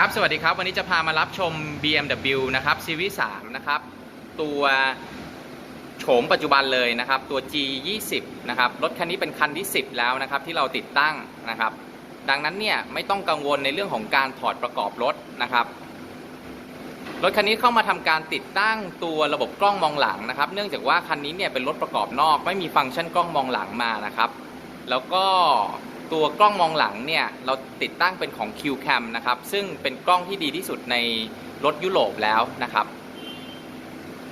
ครับ สวัสดีครับ วันนี้จะพามารับชม BMW นะครับซีรีส์3นะครับ ตัวโฉมปัจจุบันเลยนะครับ ตัว G20 นะครับ รถคันนี้เป็นคันที่ 10 แล้วนะครับ ที่เราติดตั้งนะครับ ดังนั้นเนี่ยไม่ต้องกังวลในเรื่องของการถอดประกอบรถนะครับ รถคันนี้เข้ามาทำการติดตั้งตัวระบบกล้องมองหลังนะครับ เนื่องจากว่าคันนี้เนี่ยเป็นรถประกอบนอก ไม่มีฟังก์ชันกล้องมองหลังมานะครับ แล้วก็ ตัวกล้องมองหลังเนี่ยเราติดตั้งเป็นของ QCam นะครับ ซึ่งเป็นกล้องที่ดีที่สุดในรถยุโรปแล้วนะครับ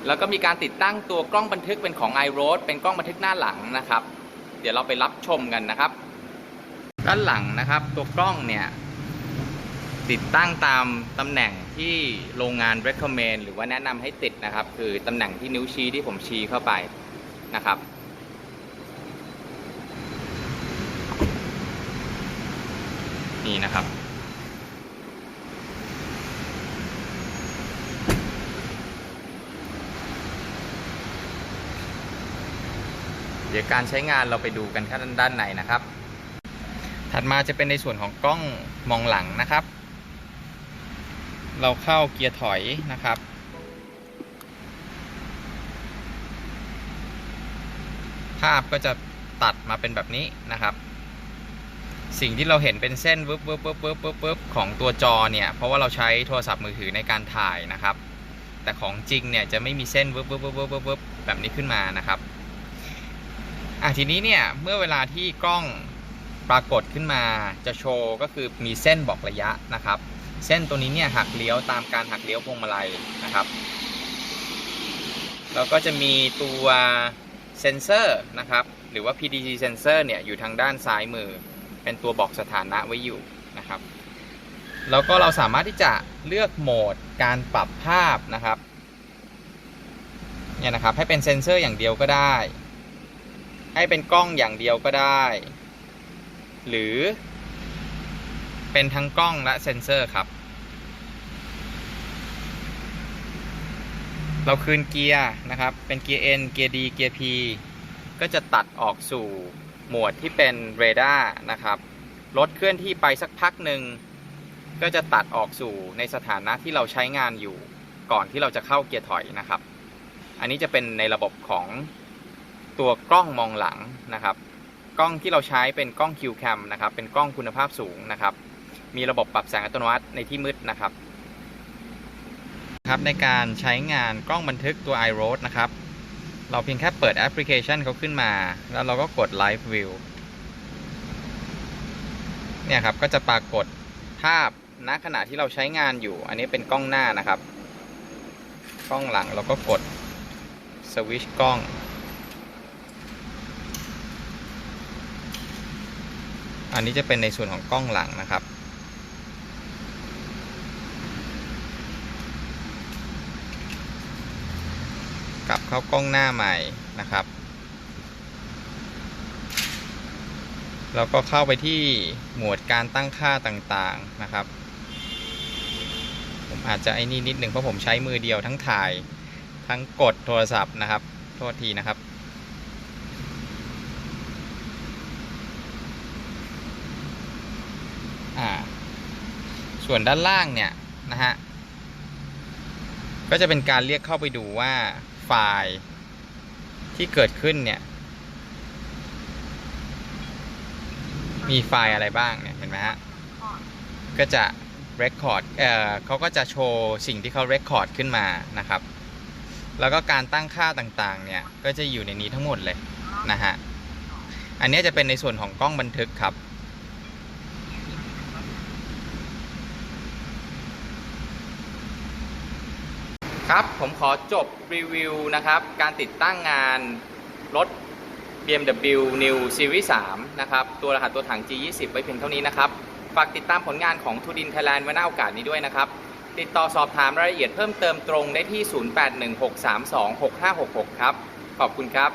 แล้วก็มีการติดตั้งตัวกล้องบันทึกเป็นของ iRoad เป็นกล้องบันทึกหน้าหลังนะครับ เดี๋ยวเราไปรับชมกันนะครับ ด้านหลังนะครับ ตัวกล้องเนี่ยติดตั้งตามตำแหน่งที่โรงงาน recommend หรือว่าแนะนำให้ติดนะครับ คือตำแหน่งที่นิ้วชี้ที่ผมชี้เข้าไปนะครับ นี่นะครับ เดี๋ยวการใช้งานเราไปดูกันข้างด้านในนะครับ ถัดมาจะเป็นในส่วนของกล้องมองหลังนะครับ เราเข้าเกียร์ถอยนะครับภาพก็จะตัดมาเป็นแบบนี้นะครับ สิ่งที่เราเห็นเป็นเส้นวึบวึบวึบวึบวึบวึบของตัวจอเนี่ย เพราะว่าเราใช้โทรศัพท์มือถือในการถ่ายนะครับ แต่ของจริงเนี่ยจะไม่มีเส้นวึบวึบวึบวึบวึบวึบแบบนี้ขึ้นมานะครับอะทีนี้เนี่ยเมื่อเวลาที่กล้องปรากฏขึ้นมาจะโชว์ก็คือมีเส้นบอกระยะนะครับ เส้นตัวนี้เนี่ยหักเลี้ยวตามการหักเลี้ยวพวงมาลัยนะครับแล้วก็จะมีตัวเซนเซอร์นะครับ หรือว่า PDC เซนเซอร์เนี่ยอยู่ทางด้านซ้ายมือ เป็นตัวบอกสถานะไว้อยู่นะครับ แล้วก็เราสามารถที่จะเลือกโหมดการปรับภาพนะครับเนี่ยนะครับให้เป็นเซนเซอร์อย่างเดียวก็ได้ ให้เป็นกล้องอย่างเดียวก็ได้ หรือเป็นทั้งกล้องและเซนเซอร์ครับ เราคืนเกียร์นะครับ เป็นเกียร์ N เกียร์ D เกียร์ P ก็จะตัดออกสู่ หมดที่เป็นเรดาร์นะครับ รถเคลื่อนที่ไปสักพักหนึ่ง ก็จะตัดออกสู่ในสถานะที่เราใช้งานอยู่ ก่อนที่เราจะเข้าเกียร์ถอยนะครับ อันนี้จะเป็นในระบบของตัวกล้องมองหลังนะครับ กล้องที่เราใช้เป็นกล้อง QCam นะครับ เป็นกล้องคุณภาพสูงนะครับ มีระบบปรับแสงอัตโนมัติในที่มืดนะครับ ครับในการใช้งานกล้องบันทึกตัว iRoad นะครับ เราเพียงแค่เปิดแอปพลิเคชันเขาขึ้นมา แล้วเราก็กด Live View เนี่ยครับก็จะปรากฏภาพณขณะที่เราใช้งานอยู่ อันนี้เป็นกล้องหน้านะครับ กล้องหลังเราก็กดสวิชกล้อง อันนี้จะเป็นในส่วนของกล้องหลังนะครับ กลับเข้ากล้องหน้าใหม่นะครับ แล้วก็เข้าไปที่หมวดการตั้งค่าต่างๆนะครับ ผมอาจจะไอ้นี่นิดหนึ่งเพราะผมใช้มือเดียวทั้งถ่ายทั้งกดโทรศัพท์นะครับ โทษทีนะครับส่วนด้านล่างเนี่ยนะฮะ ก็จะเป็นการเรียกเข้าไปดูว่า ไฟล์ที่เกิดขึ้นเนี่ย มีไฟล์อะไรบ้างเนี่ย เห็นไหมฮะ ก็จะ record เอ่อเขาก็จะโชว์สิ่งที่เขา record ขึ้นมานะครับ แล้วก็การตั้งค่าต่างๆ เนี่ย ก็จะอยู่ในนี้ทั้งหมดเลยนะฮะ อันนี้จะเป็นในส่วนของกล้องบันทึกครับ ครับผมขอจบรีวิวนะครับ การติดตั้งงานรถ BMW New Series 3 นะครับ ตัวรหัสตัวถัง G20 ไว้เพียงเท่านี้นะครับ ฝากติดตามผลงานของทูดินไทยแลนด์ไว้หน้าโอกาสนี้ด้วยนะครับ ติดต่อสอบถามรายละเอียดเพิ่มเติมตรงได้ที่ 0816326566 ครับ ขอบคุณครับ